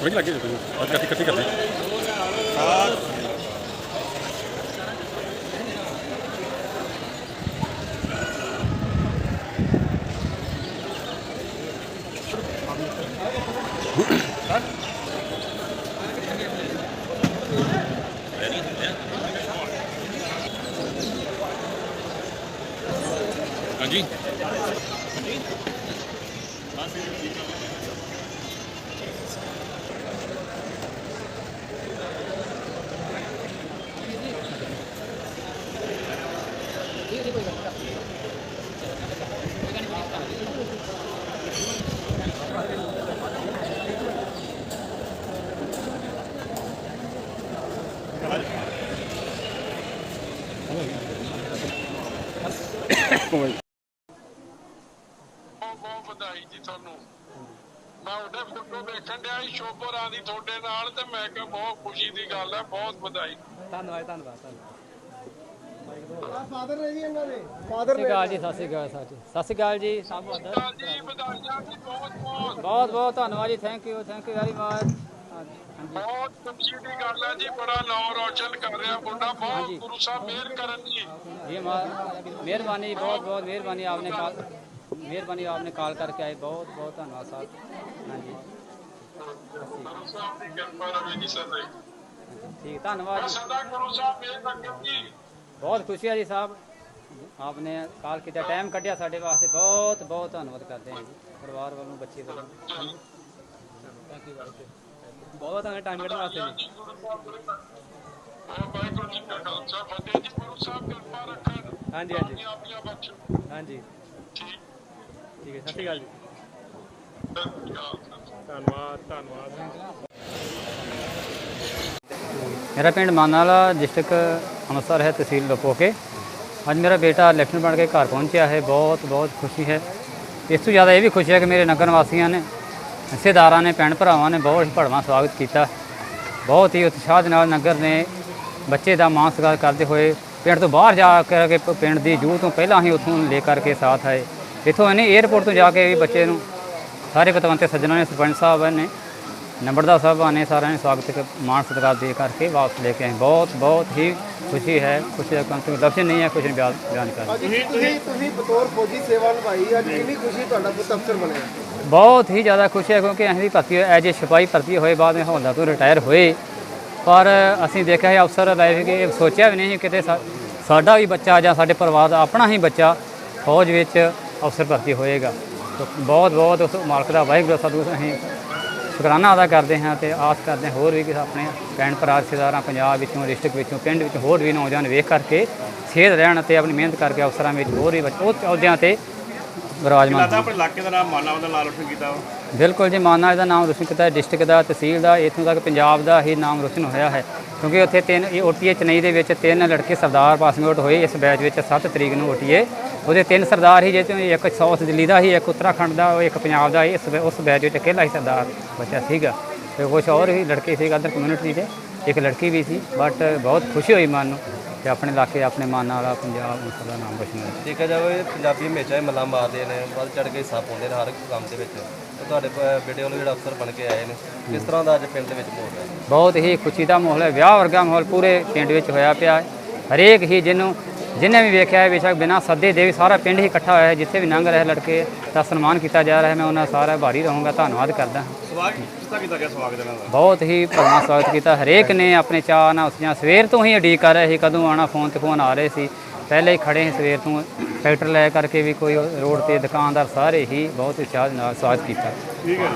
ਥੋੜੀ ਲੱਗੇ ਜੀ ਅੱਜ ਕੱਟੀ ਕੱਟੀ ਕਰਦੀ ਹਾਂਜੀ ਬਹੁਤ ਜੀ ਤੁਹਾਨੂੰ। ਮੈਂ ਉਹਦੇ ਫੋਟੋ ਵੇਖਣ ਡਿਆ ਸੀ ਸ਼ੋਭਰਾ ਦੀ ਤੁਹਾਡੇ ਨਾਲ ਤੇ ਮੈਂ ਕਿਹਾ ਬਹੁਤ ਖੁਸ਼ੀ ਦੀ ਗੱਲ ਹੈ ਬਹੁਤ ਵਧਾਈ। ਧੰਨਵਾਦ ਧੰਨਵਾਦ ਧੰਨਵਾਦ। ਫਾਦਰ ਨੇ ਜੀ ਇਹਨਾਂ ਦੇ। ਸਤਿ ਸ਼੍ਰੀ ਅਕਾਲ ਜੀ ਸਤਿ ਸ਼੍ਰੀ ਅਕਾਲ ਸਤਿ ਸ਼੍ਰੀ ਅਕਾਲ। ਜੀ ਸਭ ਵਧਾਈਆਂ ਜੀ ਬਹੁਤ ਬਹੁਤ ਬਹੁਤ ਬਹੁਤ ਧੰਨਵਾਦ ਜੀ thank you thank you very much ਹਾਂਜੀ। ਬਹੁਤ ਖੁਸ਼ੀ ਦੀ ਗੱਲ ਹੈ ਜੀ ਬੜਾ ਨਾਮ ਰੋਸ਼ਨ ਕਰ ਰਿਹਾ ਮੁੰਡਾ ਬਹੁਤ ਗੁਰੂ ਸਾਹਿਬ ਮਿਹਰ ਕਰਨ ਜੀ जी हमारा मेहरबानी बहुत बहुत मेहरबानी आपने कॉल मेहरबानी आपने कॉल करके आए बहुत बहुत धन्यवाद साहब हाँ जी ਗੁਰੂ ਸਾਹਿਬ ਦੀ ਕਿਰਪਾ ਰਹੇ ਜੀ ਸਦਾ ਹੀ। ठीक धन्यवाद जी ਸਦਾ ਗੁਰੂ ਸਾਹਿਬ ਮਿਹਰ ਰੱਖੇ ਜੀ बहुत खुशी है जी साहब आपने कॉल किया टाइम ਕੱਢਿਆ ਸਾਡੇ ਵਾਸਤੇ ਬਹੁਤ ਬਹੁਤ ਧੰਨਵਾਦ ਕਰਦੇ ਹਾਂ ਜੀ ਪਰਿਵਾਰ ਵੱਲੋਂ ਬੱਚੇ ਵੱਲੋਂ ਥੈਂਕ ਯੂ ਬਹੁਤ ਧੰਨਵਾਦ ਟਾਈਮ ਕੱਢਣ ਵਾਸਤੇ ਜੀ ਵਾਹਿਗੁਰੂ ਜੀ ਕਾ ਖਾਲਸਾ ਫਤਿਹ ਜੀ ਗੁਰੂ ਸਾਹਿਬ ਕਿਰਪਾ ਰੱਖਣ ਹਾਂਜੀ ਹਾਂਜੀ। ਆਪਣੀਆਂ ਬਖਸ਼ੋ ਹਾਂਜੀ। ਠੀਕ ਠੀਕ ਹੈ, ਸਤਿ ਸ਼੍ਰੀ ਅਕਾਲ ਜੀ। ਧੰਨਵਾਦ ਧੰਨਵਾਦ। ਮੇਰਾ ਪਿੰਡ ਮਾਨਾਲਾ, ਡਿਸਟ੍ਰਿਕਟ ਅੰਮ੍ਰਿਤਸਰ ਹੈ, ਤਹਿਸੀਲ ਲੋਪੋਕੇ ਅੱਜ ਮੇਰਾ ਬੇਟਾ ਇਲੈਕਸ਼ਨ ਬਣ ਕੇ ਘਰ ਪਹੁੰਚਿਆ ਹੈ, ਬਹੁਤ ਬਹੁਤ ਖੁਸ਼ੀ ਹੈ। ਇਸ ਤੋਂ ਜ਼ਿਆਦਾ ਇਹ ਵੀ ਖੁਸ਼ੀ ਹੈ ਕਿ ਮੇਰੇ ਨਗਰ ਵਾਸੀਆਂ ਨੇ ਹਿੱਸੇਦਾਰਾਂ ਨੇ, ਭੈਣ ਭਰਾਵਾਂ ਨੇ ਬਹੁਤ ਹੀ ਭੜਵਾਂ ਸਵਾਗਤ ਕੀਤਾ। ਬਹੁਤ ਹੀ ਉਤਸ਼ਾਹ ਦੇ ਨਾਲ ਨਗਰ ਨੇ ਬੱਚੇ ਦਾ ਮਾਣ ਸਤਿਕਾਰ ਕਰਦੇ ਹੋਏ ਪਿੰਡ ਤੋਂ ਬਾਹਰ ਜਾ ਕਰਕੇ ਪਿੰਡ ਦੀ ਜੂ ਤੋਂ ਪਹਿਲਾਂ ਹੀ ਉੱਥੋਂ ਲੈ ਕਰਕੇ ਸਾਥ ਆਏ। ਇੱਥੋਂ ਇਹਨੇ 에ਅਰਪੋਰਟ ਤੋਂ ਜਾ ਕੇ ਵੀ ਬੱਚੇ ਨੂੰ ਸਾਰੇ ਪਤਵੰਤੇ ਸੱਜਣਾਂ ਨੇ, ਸਰਪੰਚ ਸਾਹਿਬ ਨੇ, ਨੰਬਰਦਾਰ ਸਾਹਿਬਾਂ ਨੇ ਸਾਰਿਆਂ ਨੇ ਸਵਾਗਤ ਮਾਣ ਸਤਿਕਾਰ ਦੇ ਕਰਕੇ ਵਾਪਸ ਲੈ ਕੇ ਆਏ। ਬਹੁਤ ਬਹੁਤ ਹੀ ਖੁਸ਼ੀ ਹੈ, ਖੁਸ਼ੀ ਦਾ ਕੋਈ ਲਫ਼ਜ਼ ਨਹੀਂ ਹੈ ਕੁਝ ਬਿਆਨ ਕਰ ਅੱਜ ਤੁਸੀਂ ਤੁਸੀਂ ਬਤੌਰ ਫੌਜੀ ਸੇਵਾ ਨਿਭਾਈ, ਅੱਜ ਕਿੰਨੀ ਖੁਸ਼ੀ ਤੁਹਾਡਾ ਪੁੱਤ ਅਫਸਰ ਬਣਿਆ? ਬਹੁਤ ਹੀ ਜ਼ਿਆਦਾ ਖੁਸ਼ੀ ਹੈ ਕਿਉਂਕਿ ਅਸੀਂ ਵੀ ਭਰਤੀ ਐਜ ਏ ਸਿਪਾਹੀ ਭਰਤੀ ਹੋਏ, ਬਾਅਦ ਵਿੱਚ ਹੌਲਦਾਰ ਤੋਂ ਰਿਟਾਇਰ ਹੋਏ। ਪਰ ਅਸੀਂ ਦੇਖਿਆ ਹੈ ਅਫਸਰ ਲਾਈਫ ਕਿ ਸੋਚਿਆ ਵੀ ਨਹੀਂ ਸੀ ਕਿਤੇ ਸਾਡਾ ਵੀ ਬੱਚਾ ਜਾਂ ਸਾਡੇ ਪਰਿਵਾਰ ਦਾ ਆਪਣਾ ਹੀ ਬੱਚਾ ਫੌਜ ਵਿੱਚ ਅਫਸਰ ਭਰਤੀ ਹੋਏਗਾ। ਬਹੁਤ ਬਹੁਤ ਉਸ ਮਾਲਕ ਦਾ ਵਾਹਿਗੁਰੂ ਸਾਧੂ ਅਸੀਂ ਸ਼ੁਕਰਾਨਾ ਅਦਾ ਕਰਦੇ ਹਾਂ ਤੇ ਆਸ ਕਰਦੇ ਹਾਂ ਹੋਰ ਵੀ ਕਿ ਆਪਣੇ ਭੈਣ ਭਰਾ, ਰਿਸ਼ਤੇਦਾਰਾਂ ਪੰਜਾਬ ਵਿੱਚੋਂ ਡਿਸਟ੍ਰਿਕਟ ਵਿੱਚੋਂ, ਪਿੰਡ ਵਿੱਚ ਹੋਰ ਵੀ ਨੌਜਵਾਨ ਵੇਖ ਕਰਕੇ ਸੇਧ ਰਹਿਣ ਅਤੇ ਆਪਣੀ ਮਿਹਨਤ ਕਰਕੇ ਅਫਸਰਾਂ ਵਿੱਚ ਹੋਰ ਵੀ ਬੱਚ- ਉਹ ਅਹੁਦਿਆਂ ਤੇ ਵਿਰਾਜਮਾਨ ਲੱਗਦਾ ਆਪਣੇ ਇਲਾਕੇ ਦਾ ਨਾਮ ਮਾਨਾ ਦਾ ਨਾਂ ਰੋਸ਼ਨ ਕੀਤਾ ਵਾ। ਬਿਲਕੁਲ ਜੀ ਮਾਨਾ ਦਾ ਨਾਮ ਰੋਸ਼ਨ ਕੀਤਾ ਹੈ ਡਿਸਟ੍ਰਿਕਟ ਦਾ ਤਹਿਸੀਲ ਦਾ ਇੱਥੋਂ ਤੱਕ ਪੰਜਾਬ ਦਾ ਹੀ ਨਾਮ ਰੋਸ਼ਨ ਹੋਇਆ ਹੈ ਕਿਉਂਕਿ ਉੱਥੇ ਤਿੰਨ ਇਹ ਓਟੀਏ ਚੇਨਈ ਦੇ ਵਿੱਚ ਤਿੰਨ ਲੜਕੇ ਸਰਦਾਰ ਪਾਸਿੰਗ ਆਊਟ ਹੋਏ ਇਸ ਬੈਚ ਵਿੱਚ 7 ਤਰੀਕ ਨੂੰ ਓਟੀਏ ਉਹਦੇ ਤਿੰਨ ਸਰਦਾਰ ਹੀ ਜਿਹਦੇ ਚੋਂ ਇੱਕ ਸਾਊਥ ਦਿੱਲੀ ਦਾ ਹੀ ਇੱਕ ਉੱਤਰਾਖੰਡ ਦਾ ਉਹ ਇੱਕ ਪੰਜਾਬ ਦਾ ਸੀ। ਇਸ ਉਸ ਬੈਚ ਵਿੱਚ ਇਕੱਲਾ ਹੀ ਸਰਦਾਰ ਬੱਚਾ ਸੀਗਾ ਤੇ ਕੁਛ ਹੋਰ ਵੀ ਲੜਕੇ ਸੀ ਅਦਰ ਕਮਿਊਨਿਟੀ ਦੇ ਇੱਕ ਲੜਕੀ ਵੀ ਸੀ ਬਟ ਬਹੁਤ ਖੁਸ਼ੀ ਹੋਈ ਮਨ ਨੂੰ ਕਿ ਆਪਣੇ ਇਲਾਕੇ ਆਪਣੇ ਮਾਨਾ ਵਾਲਾ ਪੰਜਾਬ ਉਸ ਦਾ ਨਾਮ ਰੋਸ਼ਨ ਹੋਇਆ। ਦੇਖਿਆ ਜਾਵੇ ਪੰਜਾਬੀ ਹਮੇਸ਼ਾ ਹੀ ਮੱਲਾਂ ਮਾਰਦੇ ਨੇ ਵੱਧ ਚੜ ਕੇ ਹਿੱਸਾ ਪਾਉਂਦੇ ਨੇ ਹਰ ਇੱਕ ਕੰਮ ਦੇ ਵਿੱਚ। ਤੇ ਤੁਹਾਡੇ ਪ- ਬੇਟੇ ਵੱਲੋਂ ਜਿਹੜਾ ਅਫਸਰ ਬਣ ਕੇ ਆਏ ਨੇ ਕਿਸ ਤਰ੍ਹਾਂ ਦਾ ਅੱਜ ਪਿੰਡ ਦੇ ਵਿੱਚ ਮਾਹੌਲ ਹੈ? ਬਹੁਤ ਹੀ ਖੁਸ਼ੀ ਦਾ ਮਾਹੌਲ ਹੈ ਵਿਆਹ ਵਰਗਾ ਮਾਹੌਲ ਪੂਰੇ ਪਿੰਡ ਵਿੱਚ ਹੋਇਆ ਪਿਆ ਹੈ। ਹਰੇਕ ਹੀ ਜਿਹਨੂੰ ਜਿਹਨੇ ਵੀ ਵੇਖਿਆ ਹੈ ਬੇਸ਼ੱਕ ਬਿਨਾਂ ਸੱਦੇ ਦੇ ਵੀ ਸਾਰਾ ਪਿੰਡ ਹੀ ਇਕੱਠਾ ਹੋਇਆ ਹੈ ਜਿੱਥੇ ਵੀ ਲੰਘ ਰਿਹਾ ਲੜਕੇ ਦਾ ਸਨਮਾਨ ਕੀਤਾ ਜਾ ਰਿਹਾ ਹੈ। ਮੈਂ ਉਹਨਾਂ ਸਾਰਾ ਭਾਰੀ ਰਹੂੰਗਾ ਧੰਨਵਾਦ ਕਰਦਾ ਹਾਂ। ਸਵਾਗਤ ਕਿਸ ਤਰ੍ਹਾਂ ਕੀਤਾ ਗਿਆ ਸਵਾਗਤ ਇਹਨਾਂ ਦਾ। ਬਹੁਤ ਹੀ ਭਰਵਾਂ ਸਵਾਗਤ ਕੀਤਾ। ਹਰੇਕ ਨੇ ਆਪਣੇ ਚਾਅ ਨਾਲ ਉਸੀਆਂ ਸਵੇਰ ਤੋਂ ਹੀ ਉਡੀਕ ਕਰ ਰਹੇ ਸੀ ਕਦੋਂ ਆਣਾ ਫੋਨ ਤੇ ਫੋਨ ਆ ਰਹੇ ਸੀ। ਪਹਿਲੇ ਹੀ ਖੜੇ ਸੀ ਸਵੇਰ ਤੋਂ ਟਰੈਕਟਰ ਲੈ ਕਰਕੇ ਵੀ ਕੋਈ ਰੋਡ ਤੇ ਦੁਕਾਨਦਾਰ ਸਾਰੇ ਹੀ ਬਹੁਤ ਉਤਸ਼ਾਹ ਦੇ ਨਾਲ ਸਵਾਗਤ ਕੀਤਾ। ਠੀਕ ਹੈ